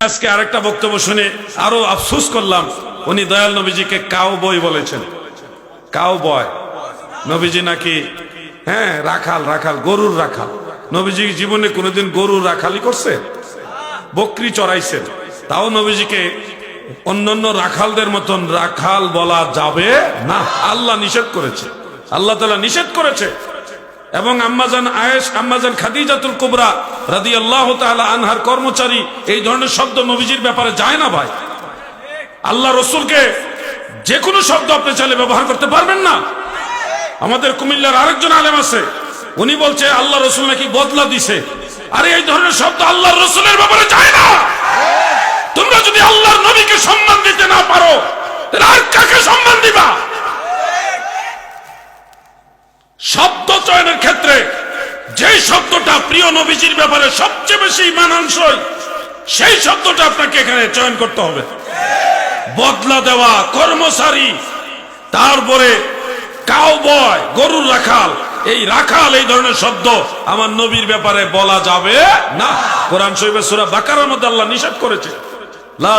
আজকে আরেকটা বক্তব্য শুনে আরও আফসোস করলাম। উনি দয়াল নবীজিকে কাউ বই বলেছেন। কাউ বয় নবীজি নাকি হ্যাঁ রাখাল রাখাল, গরুর রাখাল। নবীজি জীবনে কোনোদিন গরুর রাখালি করছে? বকরি চড়াইছেন। তাও নবীজিকে অন্যান্য রাখালদের মতন রাখাল বলা যাবে না। আল্লাহ নিষেধ করেছে। আল্লাহ তালা নিষেধ করেছে। এবং আম্মাজান আয়েশ আম্মাজান খাদিজাতুল কুবরা রাদি আল্লাহ আনহার কর্মচারী, এই ধরনের শব্দ নবীজির ব্যাপারে যায় না ভাই। আল্লাহ রসুলকে যে কোনো শব্দ আপনি চাইলে ব্যবহার করতে পারবেন না। আমাদের কুমিল্লার আরেকজন আলেম আছে, উনি বলছে, আল্লাহ রসুল নাকি বদলা দিছে। আরে, এই ধরনের শব্দ আল্লাহ রসুলের ব্যাপারে যায় না। তোমরা যদি আল্লাহর নবীকে সম্মান দিতে না পারো আর কাকে সম্মান দিবা শব্দ চয়নের ক্ষেত্রে যে শব্দটা প্রিয় নবীজির ব্যাপারে সবচেয়ে বেশি মানানসই, সেই শব্দটা আপনাকে এখানে চয়ন করতে হবে। বদলা দেওয়া কর্মচারী, তারপরে কাউ বয় গরুর রাখাল। এই রাখাল, এই ধরনের শব্দ আমার নবীর ব্যাপারে বলা যাবে না। কোরআন শরীফের সূরা বাকারার মধ্যে আল্লাহ নিষেধ করেছে। লা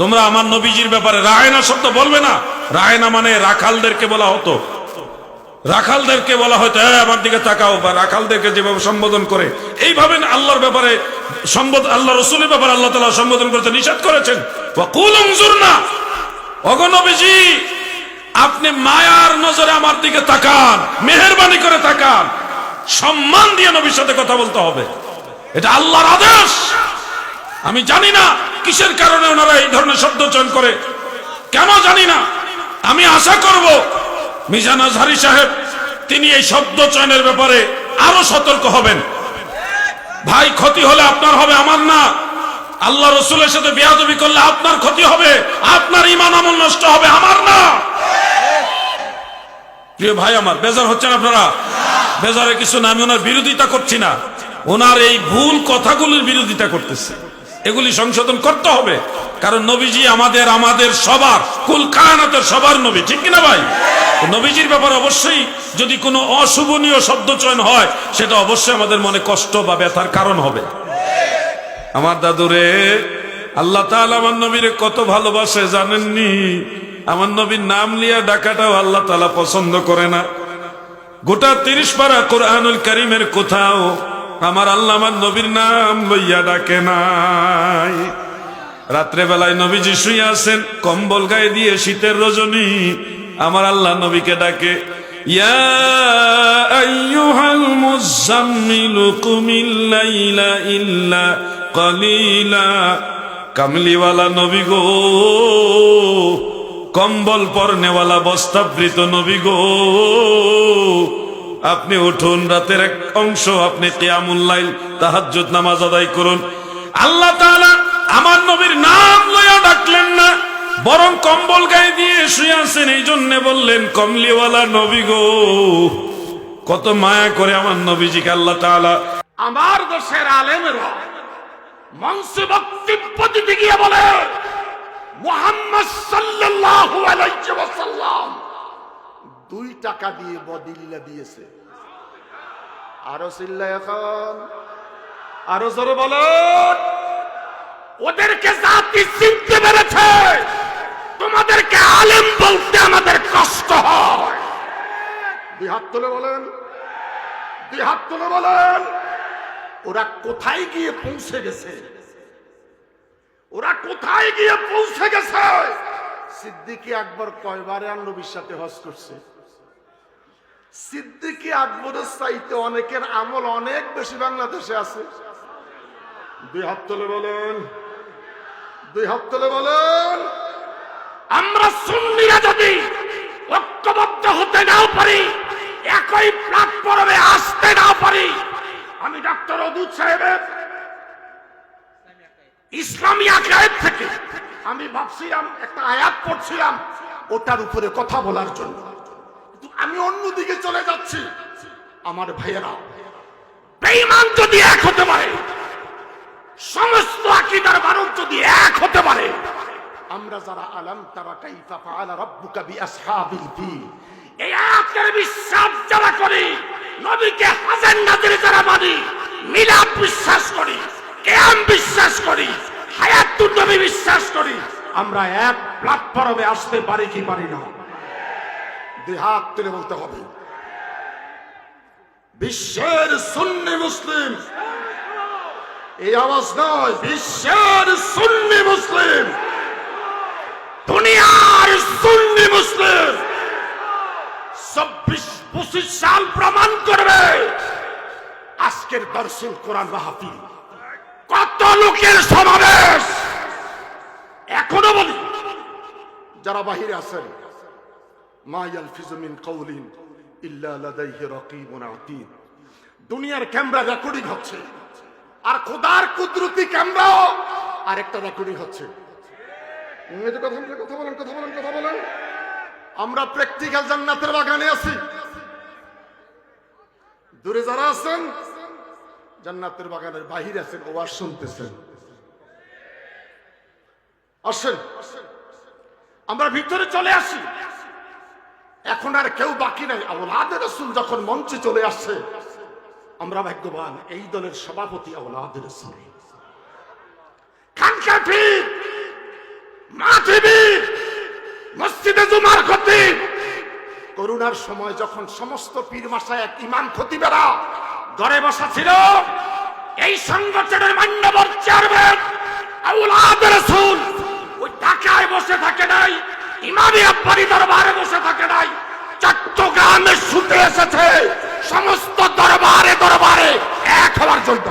তোমরা আমার নবীজির ব্যাপারে রায়না শব্দ বলবে না। রায়না মানে রাখালদেরকে বলা হতো। রাখালদেরকে বলা হয়তো "এই, আমার দিকে তাকাও। বা রাখালদেরকে যেভাবে সম্বোধন করে এইভাবে আল্লাহর ব্যাপারে সম্বোধ আল্লাহ রসুলের ব্যাপারে আল্লাহ তালা সম্বোধন করতে নিষেধ করেছেন। না আপনি মায়ার নজরে আমার দিকে তাকান মেহরবানি করে তাকান। সম্মান দিয়ে নবীর সাথে কথা বলতে হবে। এটা আল্লাহর আদেশ। আমি জানি না কিসের কারণে ওনারা এই ধরনের শব্দ চয়ন করে। কেন জানি না। আমি আশা করব মিজান আজহারি সাহেব, তিনি এই শব্দ চয়নের ব্যাপারে আরও সতর্ক হবেন। ভাই, ক্ষতি হলে আপনার হবে, আমার না। আল্লাহ রসুলের সাথে বেয়াদবি করলে আপনার ক্ষতি হবে, আপনার ইমান আমল নষ্ট হবে, আমার না। প্রিয় ভাই আমার, বেজার হচ্ছেন আপনারা? বেজারে কিছু না, আমি ওনার বিরোধিতা করছি না। ওনার এই ভুল কথাগুলির বিরোধিতা করতেছে। এগুলি সংশোধন করতে হবে। কারণ নবীজি আমাদের আমাদের সবার, কুল কায়নাতের সবার নবী, ঠিক কিনা ভাই? নবীজির ব্যাপারে অবশ্যই যদি কোনো অশুভনীয় শব্দ চয়ন হয়, সেটা অবশ্যই আমাদের মনে কষ্ট বা ব্যথার কারণ হবে। আমার দাদুরে, আল্লাহ তাআলা আমার নবীরে কত ভালোবাসে জানেননি? আমার নবীর নাম লিয়া ডাকাটাও আল্লাহ তাআলা পছন্দ করে না। গোটা তিরিশ পারা কোরআনুল করিমের কোথাও আমার আল্লাহ আমার নবীর নাম লইয়া ডাকে নাই। রাত্রে বেলায় নবীজি শুয়ে আছেন কম্বল গায়ে দিয়ে শীতের রজনী আমার আল্লাহ নবীকে ডাকে, ইয়া কলিলা। নবী গো, কম্বল পরনেওয়ালা বস্তাবৃত নবী গো, আপনি উঠুন, রাতের এক অংশ আপনি কিয়ামুল্লাইল তাহাজ্জুদ নামাজ আদায় করুন। আল্লাহ আমার নবীর নাম লইয়া ডাকলেন না। বরং কম্বল গায়ে দিয়ে শুয়ে আছেন, এই জন্য বললেন, কমলিওয়ালা নবী গো, কত মায়া করে আমার নবীজিকে আল্লাহ তাআলা আমার দেশের আলেমেরা বলে দুই টাকা দিয়ে বদিল্লা দিয়েছে। এখন ওদেরকে জাতি চিনতে পেরেছে। আলেম বলতে আমাদের কষ্ট হয়। তুলে বলেন। তুলে বলেন। ওরা কোথায় গিয়ে পৌঁছে গেছে? ওরা কোথায় গিয়ে পৌঁছে গেছে? সিদ্দিকি আকবর কয়বারে আর নবীর সাথে হজ করছে? সিদ্দিকি আকবরের চাইতে অনেকের আমল অনেক বেশি বাংলাদেশে আছে। দুই হাত তুলে বলেন। দুই হাত তুলে বলেন। আমরা সুন্নিরা যদি ঐক্যবদ্ধ হতে নাও পারি, একই প্ল্যাটফর্মে আসতে নাও পারি, আমি ডক্টর অদুত সাহেবের ইসলামী আকায়েদ থেকে আমি ভাবছিলাম, একটা আয়াত পড়ছিলাম ওটার উপরে কথা বলার জন্য। কিন্তু আমি অন্যদিকে চলে যাচ্ছি, আমার ভাইয়েরা। বেঈমান যদি এক হতে পারে, সমস্ত আকীদার মানুষ যদি এক হতে পারে আমরা যারা আলাম, তারা কাইফা ফাআলা রাব্বুকা বিআসহাবিল ফিল। এই আয়াতের বিশ্বাস যারা করি, নবীকে হাজার নাজির যারা মানি, মিলাদ বিশ্বাস করি, কেয়াম বিশ্বাস করি, হায়াতুন নবী বিশ্বাস করি, আমরা এক প্ল্যাটফর্মে আসতে পারি কি পারি না? দুই হাত তুলে বলতে হবে। বিশ্বের সুন্নি মুসলিম, এই আওয়াজ নয়, বিশ্বের সুন্নি মুসলিম দুনিয়ার সুন্নি মুসলিম চব্বিশ পঁচিশ সাল প্রমাণ করবে। আজকের দর্শন কোরআন মাহফিল কত লোকের সমাবেশ? এখনও বলি, যারা বাহিরে আছেন, মা ইয়ালফিজু মিন কাউলিন ইল্লা লাদাইহি রাকিবুন আতীদ দুনিয়ার ক্যামেরা রেকর্ডিং হচ্ছে। আর খোদার কুদরতি ক্যামেরাও আরেকটা রেকর্ডিং হচ্ছে। কথা বলেন কথা বলেন কথা বলেন। আমরা প্র্যাকটিক্যাল জান্নাতের বাগানে আছি। দূরে যারা আছেন, জান্নাতের বাগানের বাহিরে আছেন ওয়াজ শুনতেছেন। আসেন, আমরা ভিতরে চলে আসি। এখন আর কেউ বাকি নাই। আওলাদের রসুল যখন মঞ্চে চলে আসছে আমরা ভাগ্যবান, এই দলের সভাপতি আওলাদের রসুল। খানকাঠি মাথিবি মসজিদে জুমার খতিব করোনার সময় যখন সমস্ত পীর মাসা এক ইমাম খতিবেরা ঘরে বসা ছিল, এই সংগঠনের মান্যবর চেয়ারম্যান আউলাদ রাসূল, ওই ঢাকায় বসে থাকে নাই, ইমামি আব্বারি দরবারে বসে থাকে নাই, চট্টগ্রামে শুতে এসেছে, সমস্ত দরবারে দরবারে এক হওয়ার জন্য।